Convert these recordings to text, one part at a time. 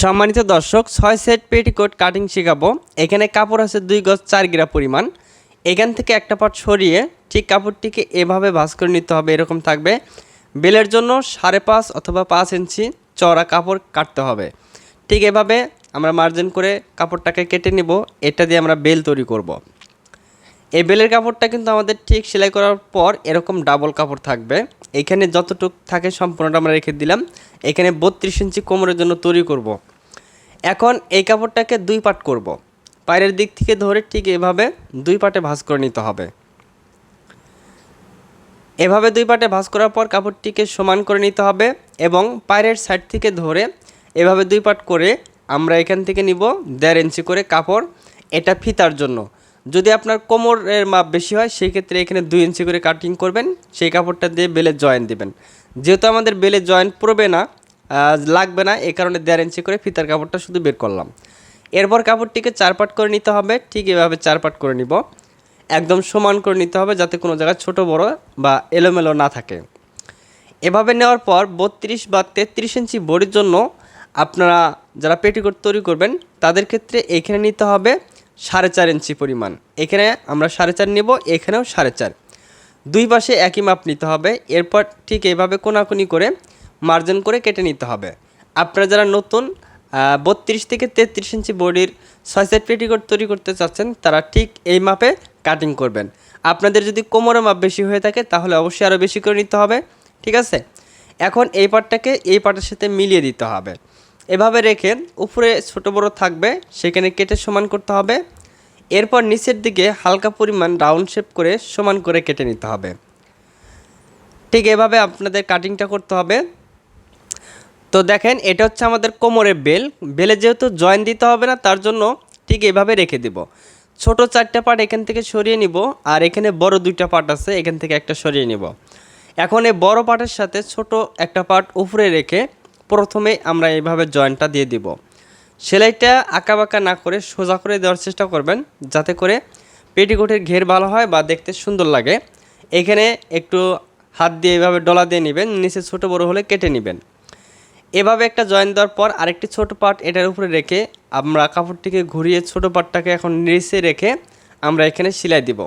সম্মানিত দর্শক, ছয় সেট পেটিকোট কাটিং শেখাবো। এখানে কাপড় আছে দুই গজ চার গ্রা পরিমাণ। এখান থেকে একটা পাট সরিয়ে ঠিক কাপড়টিকে এভাবে ভাঁজ করে নিতে হবে, এরকম থাকবে। বেলের জন্য সাড়ে পাঁচ অথবা পাঁচ ইঞ্চি চড়া কাপড় কাটতে হবে। ঠিক এভাবে আমরা মার্জিন করে কাপড়টাকে কেটে নিব। এটা দিয়ে আমরা বেল তৈরি করব। এই বেলের কাপড়টা কিন্তু আমাদের ঠিক সেলাই করার পর এরকম ডাবল কাপড় থাকবে। এখানে যতটুক থাকে সম্পূর্ণটা আমরা রেখে দিলাম। এখানে বত্রিশ ইঞ্চি কোমরের জন্য তৈরি করব। এখন এই কাপড়টাকে দুই পাট করব। পায়ের দিক থেকে ধরে ঠিক এভাবে দুই পাটে ভাঁজ করে নিতে হবে। এভাবে দুই পাটে ভাঁজ করার পর কাপড়টিকে সমান করে নিতে হবে এবং পায়ের সাইড থেকে ধরে এভাবে দুই পাট করে আমরা এখান থেকে নিব দেড় ইঞ্চি করে কাপড়। এটা ফিতার জন্য। যদি আপনার কোমরের মাপ বেশি হয়, সেই ক্ষেত্রে এখানে দুই ইঞ্চি করে কাটিং করবেন, সেই কাপড়টা দিয়ে বেলে জয়েন দিবেন। যেহেতু আমাদের বেলে জয়েন পড়বে না লাগবে না এই কারণে দেড় ইঞ্চি করে ফিতার কাপড়টা শুধু বের করলাম। এরপর কাপড়টিকে চার পাট করে নিতে হবে, ঠিক এভাবে চার পাট করে নিব। একদম সমান করে নিতে হবে যাতে কোনো জায়গায় ছোট, বড় বা এলোমেলো না থাকে। এভাবে নেওয়ার পর বত্রিশ বা তেত্রিশ ইঞ্চি বডির জন্য আপনারা যারা পেটিকোট তৈরি করবেন, তাদের ক্ষেত্রে এখানে নিতে হবে সাড়ে চার ইঞ্চি পরিমাণ। এখানে আমরা সাড়ে চার নেব, এখানেও সাড়ে চার। দুই পাশে একই মাপ নিতে হবে, এরপর ঠিক এইভাবে কোনাকুনি করে মার্জিন করে কেটে নিতে হবে। আপনারা যারা নতুন বত্রিশ থেকে তেত্রিশ ইঞ্চি বডির ছয় সেট পেটিকোট তৈরি করতে চাচ্ছেন, তারা ঠিক এই মাপে কাটিং করবেন। আপনাদের যদি কোমরের মাপ বেশি হয়ে থাকে, তাহলে অবশ্যই আরও বেশি করে নিতে হবে, ঠিক আছে? এখন এই পার্টটাকে এই পাটের সাথে মিলিয়ে দিতে হবে। এভাবে রেখে উপরে ছোট বড় থাকবে, সেখানে কেটে সমান করতে হবে। এরপর নিচের দিকে হালকা পরিমাণ রাউন্ড শেপ করে সমান করে কেটে নিতে হবে। ঠিক এভাবে আপনাদের কাটিংটা করতে হবে। তো দেখেন, এটা হচ্ছে আমাদের কোমরের বেল। বেলে যেহেতু জয়েন দিতে হবে না, তার জন্য ঠিক এভাবে রেখে দিব। ছোট চারটা পার্ট এখান থেকে সরিয়ে নিব, আর এখানে বড় দুইটা পার্ট আছে, এখান থেকে একটা সরিয়ে নিব। এখন এই বড় পার্টের সাথে ছোট একটা পার্ট উপরে রেখে প্রথমে আমরা এইভাবে জয়েন্টটা দিয়ে দিব। সেলাইটা আঁকাবাঁকা না করে সোজা করে দেওয়ার চেষ্টা করবেন, যাতে করে পেটিকোটের ঘের ভালো হয় বা দেখতে সুন্দর লাগে। এখানে একটু হাত দিয়ে এভাবে ডলা দিয়ে নেবেন, নিচে ছোট বড় হলে কেটে নেবেন। এভাবে একটা জয়েন দেওয়ার পর আরেকটি ছোট পার্ট এটার উপরে রেখে আমরা কাপড়টিকে ঘুরিয়ে ছোট পার্টটাকে এখন নিচে রেখে আমরা এখানে সেলাই দিব।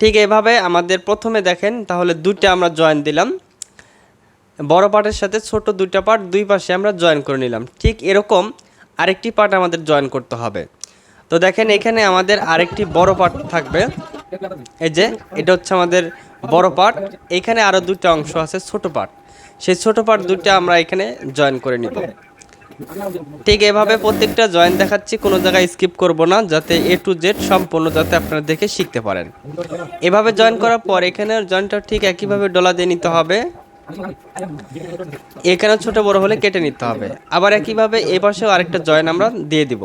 ঠিক এভাবে আমাদের প্রথমে দেখেন, তাহলে দুইটা আমরা জয়েন দিলাম। বড় পার্টের সাথে ছোট দুইটা পার্ট দুই পাশে আমরা জয়েন করে নিলাম। ঠিক এরকম আরেকটি পার্ট আমাদের জয়েন করতে হবে। তো দেখেন এখানে আমাদের আরেকটি বড় পার্ট থাকবে। এই যে, এটা হচ্ছে আমাদের বড় পার্ট এখানে আরও দুটো অংশ আছে ছোট পার্ট সেই ছোট পার্ট দুইটা আমরা এখানে জয়েন করে নিব। ঠিক এভাবে প্রত্যেকটা জয়েন দেখাচ্ছি, কোনো জায়গায় স্কিপ করব না, যাতে এ টু জেড সম্পূর্ণ যাতে আপনারা দেখে শিখতে পারেন। এভাবে জয়েন করার পর এখানে জয়েনটা ঠিক একইভাবে ডলা দিয়ে নিতে হবে। এখানে ছোট বড় হলে কেটে নিতে হবে। আবার একইভাবে এই পাশেও আরেকটা জয়েন আমরা দিয়ে দিব।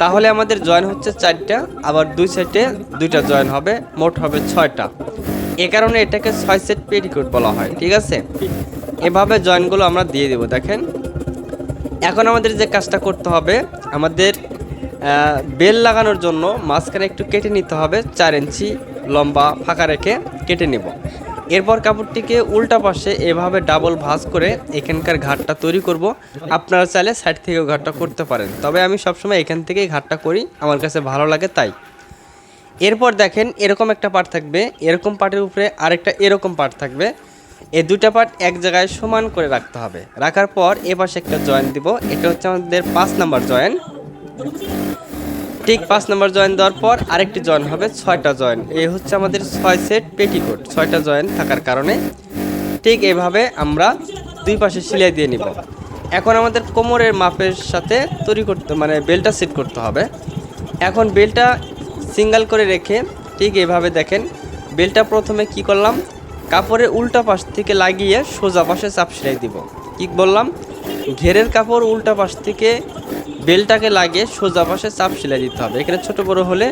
তাহলে আমাদের জয়েন হচ্ছে চারটা, আবার দুই সেটে দুইটা জয়েন হবে, মোট হবে ছয়টা। এ কারণে এটাকে ছয় সেট পেটিকোট বলা হয়, ঠিক আছে? এভাবে জয়েনগুলো আমরা দিয়ে দিব, দেখেন। এখন আমাদের যে কাজটা করতে হবে, আমাদের বেল লাগানোর জন্য মাঝখানে একটু কেটে নিতে হবে, চার ইঞ্চি লম্বা ফাঁকা রেখে কেটে নেব। এরপর কাপড়টিকে উল্টা পাশে এভাবে ডাবল ভাঁজ করে এখানকার ঘাটটা তৈরি করব। আপনারা চাইলে সাইড থেকেও ঘাটটা করতে পারেন। তবে আমি সবসময় এখান থেকেই ঘাটটা করি। আমার কাছে ভালো লাগে তাই। এরপর দেখেন এরকম একটা পার্ট থাকবে। এরকম পার্টের উপরে আরেকটা এরকম পার্ট থাকবে। এই দুইটা পার্ট এক জায়গায় সমান করে রাখতে হবে। রাখার পর এ পাশে একটা জয়েন দিব। এটা হচ্ছে আমাদের পাঁচ নাম্বার জয়েন ঠিক পাঁচ নাম্বার জয়েন দেওয়ার পর আরেকটি জয়েন হবে, ছয়টা জয়েন। এই হচ্ছে আমাদের ছয় সেট পেটিকোট, ছয়টা জয়েন থাকার কারণে। ঠিক এভাবে আমরা দুই পাশে সেলাই দিয়ে নিব। এখন আমাদের কোমরের মাপের সাথে তৈরি করতে মানে বেলটা সেট করতে হবে। এখন বেলটা সিঙ্গাল করে রেখে ঠিক এভাবে দেখেন, বেলটা প্রথমে কি করলাম, কাপড়ের উল্টা পাশ থেকে লাগিয়ে সোজা পাশে চাপ সেলাই দিব। কি বললাম? ঘেরের কাপড় উল্টা পাশ থেকে বেলটাকে লাগিয়ে সোজা পাশে চাপ সেলাই দিতে হবে। এখানে ছোট বড় হলে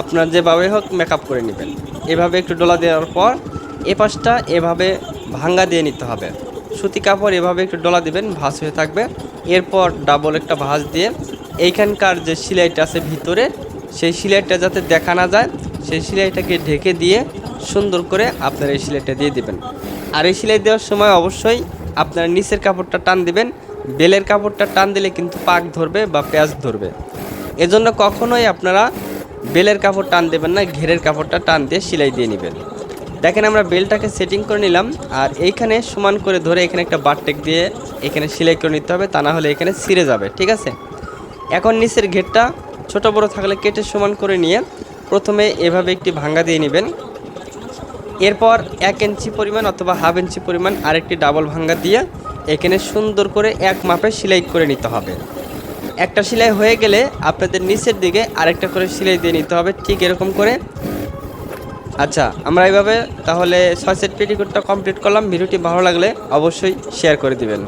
আপনার যেভাবে হোক মেকআপ করে নেবেন। এভাবে একটু ডলা দেওয়ার পর এ পাশটা এভাবে ভাঙ্গা দিয়ে নিতে হবে। সুতি কাপড় এভাবে একটু ডলা দিবেন, ভাঁজ হয়ে থাকবে। এরপর ডাবল একটা ভাঁজ দিয়ে এইখানকার যে সিলাইটা আছে ভিতরে, সেই সেলাইটা যাতে দেখা না যায়, সেই সেলাইটাকে ঢেকে দিয়ে সুন্দর করে আপনার এই সেলাইটা দিয়ে দেবেন। আর এই সেলাই দেওয়ার সময় অবশ্যই আপনার নিচের কাপড়টা টান দিবেন, বেলের কাপড়টা টান দিলে কিন্তু পাক ধরবে বা পেঁয়াজ ধরবে। এজন্য কখনোই আপনারা বেলের কাপড় টান দেবেন না, ঘেরের কাপড়টা টান দিয়ে সেলাই দিয়ে নেবেন। দেখেন আমরা বেলটাকে সেটিং করে নিলাম, আর এইখানে সমান করে ধরে এখানে একটা বারটেক দিয়ে এখানে সেলাই করে নিতে হবে, তা না হলে এখানে ছিঁড়ে যাবে, ঠিক আছে? এখন নিচের ঘেরটা ছোট বড় থাকলে কেটে সমান করে নিয়ে প্রথমে এভাবে একটি ভাঙ্গা দিয়ে নেবেন। এরপর এক ইঞ্চি পরিমাণ অথবা হাফ ইঞ্চি পরিমাণ আরেকটি ডাবল ভাঙ্গা দিয়ে এখানে সুন্দর করে এক মাপে সেলাই করে নিতে হবে। একটা সেলাই হয়ে গেলে আপনাদের নিচের দিকে আরেকটা করে সেলাই দিয়ে নিতে হবে, ঠিক এরকম করে। আচ্ছা আমরা এইভাবে তাহলে ছয় সেট পেটিকোটটা কমপ্লিট করলাম। ভিডিওটি ভালো লাগলে অবশ্যই শেয়ার করে দিবেন।